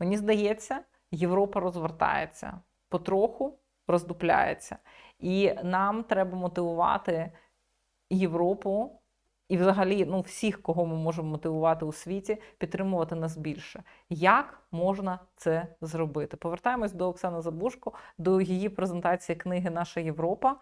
Мені здається, Європа розвертається потроху роздупляється. І нам треба мотивувати Європу і, взагалі, ну, всіх, кого ми можемо мотивувати у світі, підтримувати нас більше. Як можна це зробити? Повертаємось до Оксани Забушко, до її презентації книги Наша Європа.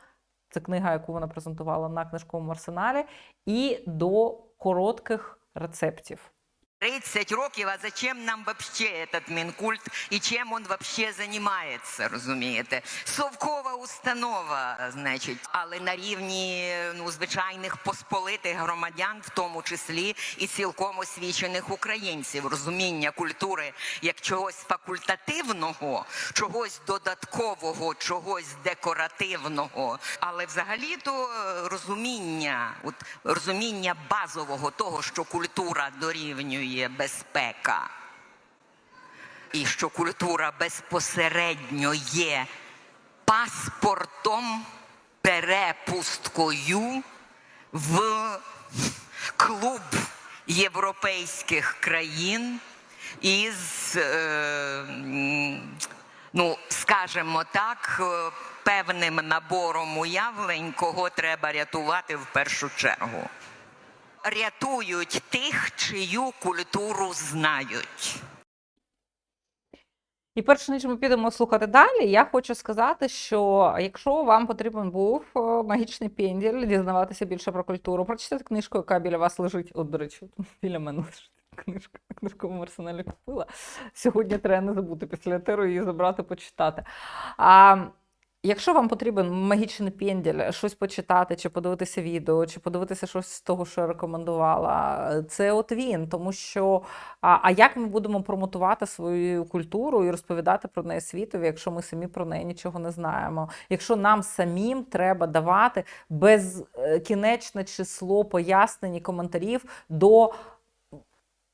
Це книга, яку вона презентувала на книжковому арсеналі, і до коротких рецептів. 30 років, а зачем нам вообще этот Мінкульт і чим він вообще займається, розумієте? Совкова установа, значить, але на рівні ну, звичайних посполитих громадян, в тому числі і цілком освічених українців, розуміння культури як чогось факультативного, чогось додаткового, чогось декоративного, але взагалі-то е, розуміння, от розуміння базового того, що культура дорівнює безпека, і що культура безпосередньо є паспортом, перепусткою в клуб європейських країн із, е, ну, скажімо так, е, певним набором уявлень, кого треба рятувати в першу чергу. Рятують тих, чию культуру знають. І перш ніж ми підемо слухати далі, я хочу сказати, що якщо вам потрібен був е, магічний пенділь, дізнаватися більше про культуру, прочитати книжку, яка біля вас лежить. От, до речі, біля мене книжка книжковому арсеналі купила. Сьогодні треба не забути після етеру її забрати, почитати. А, Якщо вам потрібен магічний пенділь, щось почитати, чи подивитися відео, чи подивитися щось з того, що я рекомендувала, це от він. Тому що а, а як ми будемо промотувати свою культуру і розповідати про неї світові, якщо ми самі про неї нічого не знаємо? Якщо нам самим треба давати безкінечне число пояснень і коментарів до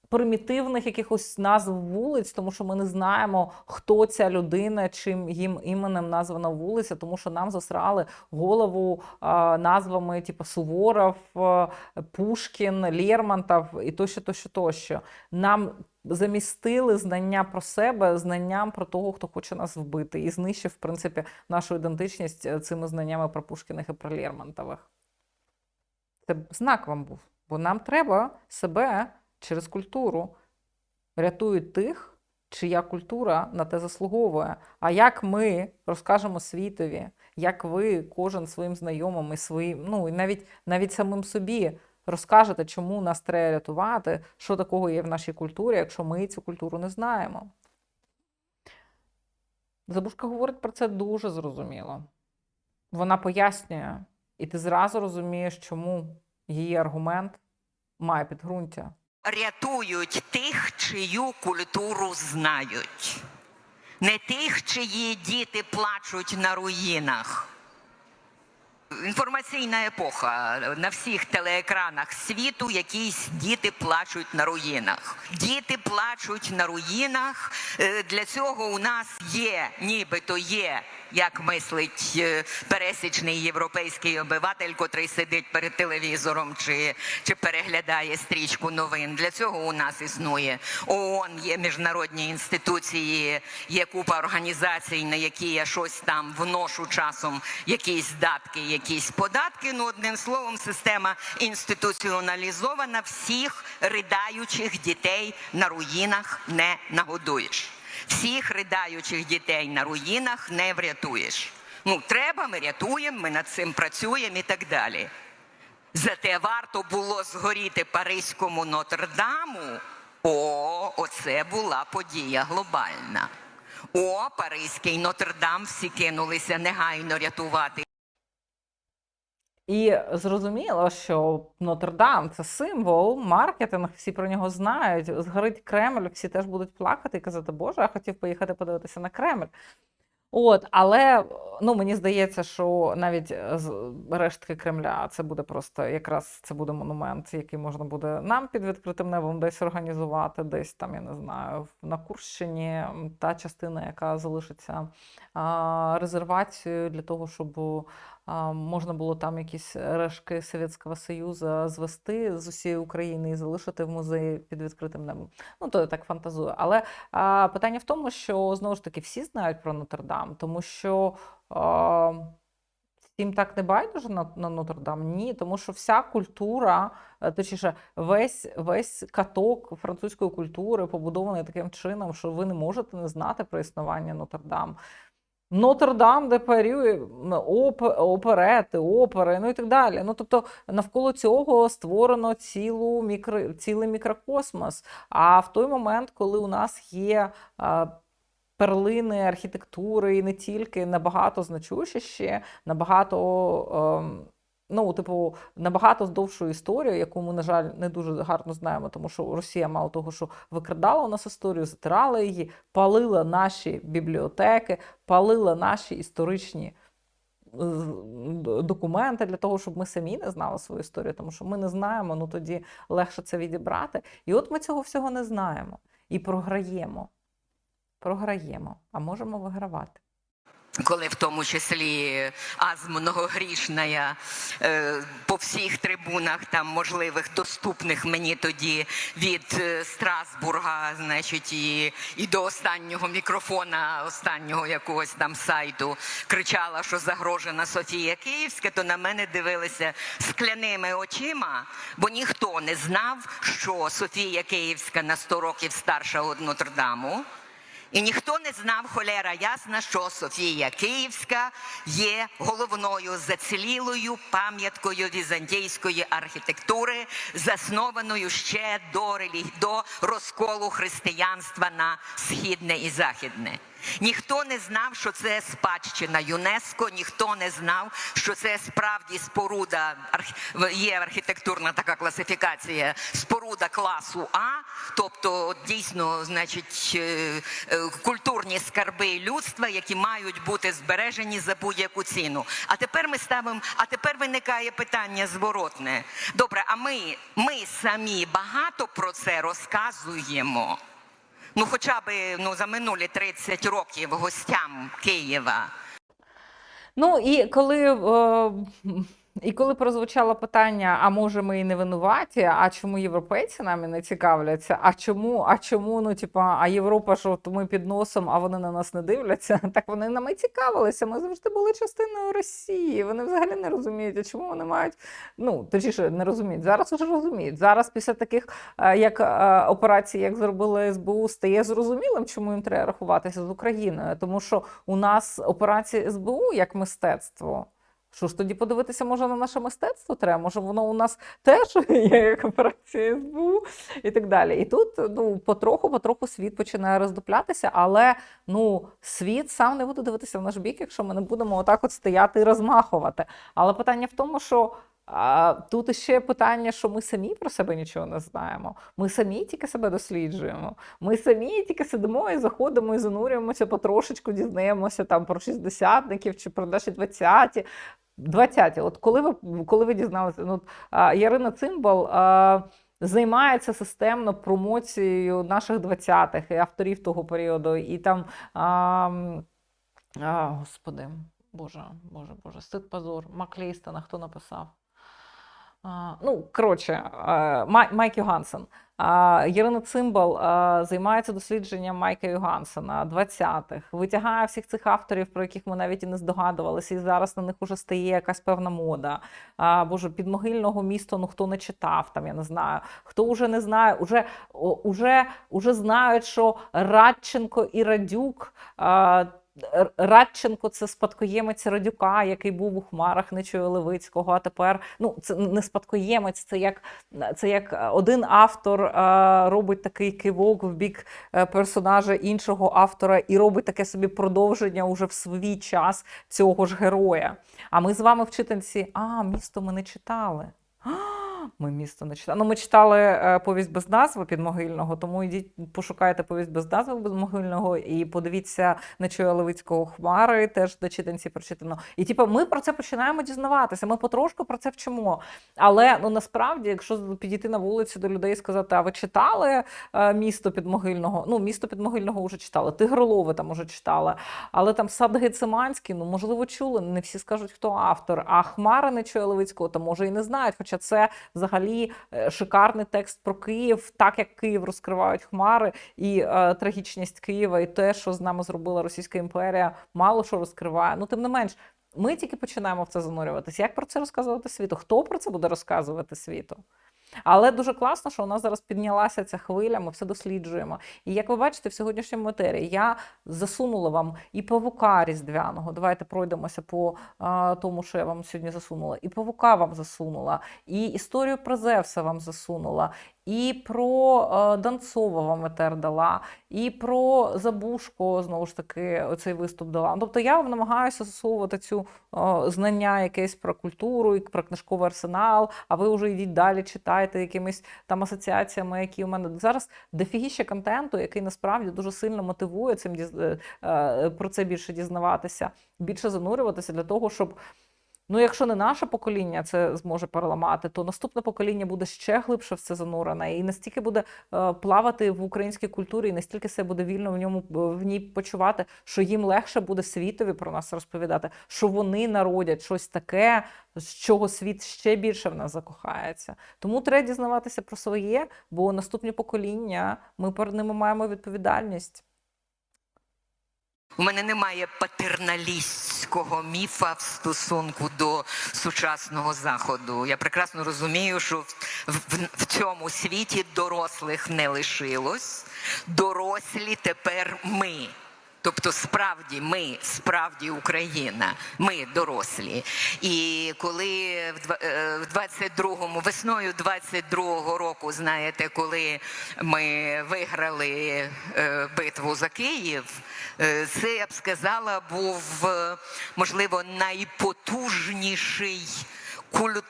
примітивних якихось назв вулиць, тому що ми не знаємо, хто ця людина, чим їм іменем названа вулиця, тому що нам засрали голову а, назвами, типу Суворов, а, Пушкін, Лермонтов і тощо, тощо, тощо. Нам замістили знання про себе знанням про того, хто хоче нас вбити, і знищив, в принципі, нашу ідентичність е, цими знаннями про Пушкіних і про Лермонтових. Це знак вам був, бо нам треба себе через культуру рятують тих, чия культура на те заслуговує. А як ми розкажемо світові, як ви, кожен своїм знайомим і своїм, ну і навіть навіть самим собі розкажете, чому нас треба рятувати, що такого є в нашій культурі, якщо ми цю культуру не знаємо. Забушка говорить про це дуже зрозуміло. Вона пояснює, і ти зразу розумієш, чому її аргумент має підґрунтя. Рятують тих, чию культуру знають, не тих, чиї діти плачуть на руїнах. Інформаційна епоха на всіх телеекранах світу якісь діти плачуть на руїнах. Діти плачуть на руїнах. Е, Для цього у нас є, нібито є, як мислить е, пересічний європейський обиватель, котрий сидить перед телевізором чи, чи переглядає стрічку новин. Для цього у нас існує ООН, є міжнародні інституції, є купа організацій, на які я щось там вношу часом, якісь датки, якісь податки. Ну, одним словом, система інституціоналізована. Всіх ридаючих дітей на руїнах не нагодуєш. Всіх ридаючих дітей на руїнах не врятуєш. Ну, треба, ми рятуємо, ми над цим працюємо і так далі. Зате варто було згоріти Паризькому Нотр-Даму. О, оце була подія глобальна. О, Паризький Нотр-Дам всі кинулися негайно рятувати. І зрозуміло, що Нотр-Дам це символ, маркетинг, всі про нього знають. Згорить Кремль, всі теж будуть плакати і казати, Боже, я хотів поїхати подивитися на Кремль. От, але ну мені здається, що навіть з рештки Кремля це буде просто якраз це буде монумент, який можна буде нам під відкритим небом десь організувати, десь там, я не знаю, на Курщині та частина, яка залишиться а, резервацією для того, щоб можна було там якісь рештки Совєтського Союзу звести з усієї України і залишити в музеї під відкритим небом. Ну, то я так фантазую. Але а, питання в тому, що знову ж таки всі знають про Нотр-Дам, тому що. А, Всім так не байдуже на, на Нотр-Дам? Ні, тому що вся культура, е, точніше, весь, весь каток французької культури побудований таким чином, що ви не можете не знати про існування Нотр-Дам. Нотр-Дам, де парює оп, оперети, опери, ну і так далі. Ну тобто навколо цього створено цілу мікро, цілий мікрокосмос. А в той момент, коли у нас є а, перлини архітектури і не тільки набагато значущіші, набагато. ем, Ну, типу, набагато довшу історію, яку ми, на жаль, не дуже гарно знаємо, тому що Росія мало того, що викрадала у нас історію, затирала її, палила наші бібліотеки, палила наші історичні е, документи для того, щоб ми самі не знали свою історію, тому що ми не знаємо, ну тоді легше це відібрати. І от ми цього всього не знаємо і програємо. Програємо, а можемо вигравати. Коли в тому числі аз многогрішна е, по всіх трибунах там можливих доступних мені тоді від е, Страсбурга, значить, і, і до останнього мікрофона, останнього якогось там сайту кричала, що загрожена Софія Київська, то на мене дивилися скляними очима, бо ніхто не знав, що Софія Київська на 100 років старша від Нотр-Даму. І ніхто не знав, холера ясна, що Софія Київська є головною зацілілою пам'яткою візантійської архітектури, заснованою ще до, до розколу християнства на східне і західне. Ніхто не знав, що це спадщина ЮНЕСКО, ніхто не знав, що це справді споруда, є архітектурна така класифікація, споруда класу А, тобто дійсно, значить, е, е, культурні скарби людства, які мають бути збережені за будь-яку ціну. А тепер ми ставимо, а тепер виникає питання зворотне. Добре, а ми, ми самі багато про це розказуємо. Ну, хоча б ну, за минулі 30 років гостям Києва. Ну і коли, е, і коли прозвучало питання: а може ми і не винуваті, а чому європейці нами не цікавляться? А чому, а чому, ну типа, а Європа, що ми під носом, а вони на нас не дивляться? Так вони нами цікавилися. Ми завжди були частиною Росії. Вони взагалі не розуміють, а чому вони мають. Ну, точніше, не розуміють. Зараз уже розуміють. Зараз після таких е, як е, операцій, як зробила СБУ, стає зрозумілим, чому їм треба рахуватися з Україною. Тому що у нас операції СБУ як мистецтво. Що ж тоді подивитися, може, на наше мистецтво треба? Може, воно у нас теж є як операція СБУ і так далі. І тут ну, потроху, потроху світ починає роздуплятися, але ну, світ сам не буде дивитися в наш бік, якщо ми не будемо отак от стояти і розмахувати. Але питання в тому, що а, тут іще питання, що ми самі про себе нічого не знаємо. Ми самі тільки себе досліджуємо. Ми самі тільки сидимо і заходимо і занурюємося потрошечку, дізнаємося там про шістдесятників чи про наші двадцяті. 20-ті. От коли ви коли ви дізналися, ну Ярина Цимбал а, займається системно промоцією наших 20-х і авторів того періоду, і там а, а, господи, Боже, Боже, Боже, стид позор, Маклейстона, хто написав? Ну, коротше, Майк Йогансен. А, Ірина Цимбал займається дослідженням Майка Йогансена 20-х, витягає всіх цих авторів, про яких ми навіть і не здогадувалися, і зараз на них уже стає якась певна мода. Боже, підмогильного міста, ну хто не читав, там я не знаю, хто вже не знає, уже, уже, уже знають, що Радченко і Радюк. Радченко це спадкоємець Радюка, який був у хмарах Нечуя Левицького. А тепер ну це не спадкоємець, це як це як один автор е, робить такий кивок в бік е, персонажа іншого автора і робить таке собі продовження уже в свій час цього ж героя. А ми з вами в читанці, а місто ми не читали. А, Ми місто не читали. Ну, ми читали е, повість без назви підмогильного, тому йдіть, пошукайте повість без назви підмогильного і подивіться Нечуя Левицького хмари, теж до читанці прочитано. І типу, ми про це починаємо дізнаватися. Ми потрошку про це вчимо. Але ну насправді, якщо підійти на вулицю до людей і сказати, а ви читали е, місто підмогильного? Ну, місто підмогильного вже читали, Тигролови там уже читали, але там сад Гециманський, ну можливо, чули. Не всі скажуть, хто автор. А Хмара Нечуя Левицького, то може і не знають. Хоча це взагалі е, шикарний текст про Київ, так як Київ розкривають хмари, і е, трагічність Києва, і те, що з нами зробила Російська імперія, мало що розкриває. Ну, тим не менш, ми тільки починаємо в це занурюватися. Як про це розказувати світу? Хто про це буде розказувати світу? Але дуже класно, що у нас зараз піднялася ця хвиля, ми все досліджуємо. І як ви бачите, в сьогоднішньому етері я засунула вам і павука різдвяного. Давайте пройдемося по а, тому, що я вам сьогодні засунула. І павука вам засунула, і історію про Зевса вам засунула, і про е, Донцова вам етер дала, і про Забушко, знову ж таки, оцей виступ дала. Тобто я намагаюся засовувати цю е, знання якесь про культуру і про книжковий арсенал, а ви вже йдіть далі, читайте якимись там асоціаціями, які у мене зараз дофігіще контенту, який насправді дуже сильно мотивує цим е, про це більше дізнаватися, більше занурюватися для того, щоб. Ну, якщо не наше покоління це зможе переламати, то наступне покоління буде ще глибше в це занурене і настільки буде е, плавати в українській культурі, і настільки себе буде вільно в ньому в ній почувати, що їм легше буде світові про нас розповідати, що вони народять щось таке, з чого світ ще більше в нас закохається. Тому треба дізнаватися про своє, бо наступні покоління ми перед ними маємо відповідальність. У мене немає патерналістського міфа в стосунку до сучасного заходу. Я прекрасно розумію, що в, в, в цьому світі дорослих не лишилось. Дорослі тепер ми. Тобто, справді ми, справді Україна, ми дорослі. І коли в два- е, 22-му, весною 22-го року, знаєте, коли ми виграли е, битву за Київ, е, це я б сказала, був можливо найпотужніший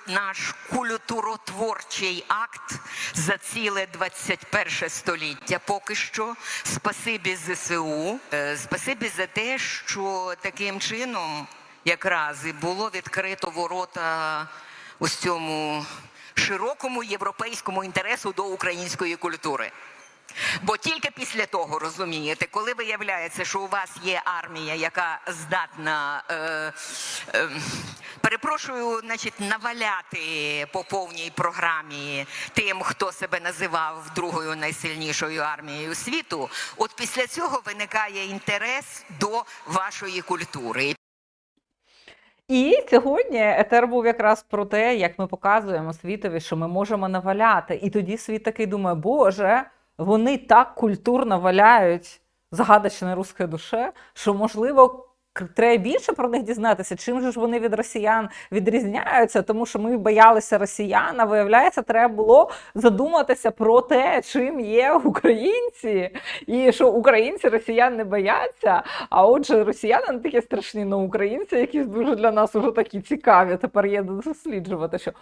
наш культуротворчий акт за ціле 21 століття. Поки що спасибі ЗСУ, е, спасибі за те, що таким чином якраз і було відкрито ворота ось цьому широкому європейському інтересу до української культури. Бо тільки після того розумієте, коли виявляється, що у вас є армія, яка здатна, е, е, перепрошую, значить, наваляти по повній програмі тим, хто себе називав другою найсильнішою армією світу, от після цього виникає інтерес до вашої культури. І сьогодні етер був якраз про те, як ми показуємо світові, що ми можемо наваляти. І тоді світ такий думає, Боже, вони так культурно валяють загадочне русське душе, що можливо. Треба більше про них дізнатися, чим же ж вони від росіян відрізняються, тому що ми боялися росіян, а виявляється, треба було задуматися про те, чим є українці, і що українці росіян не бояться. А отже, росіяни не такі страшні, але українці якісь дуже для нас уже такі цікаві. Тепер є досліджувати, що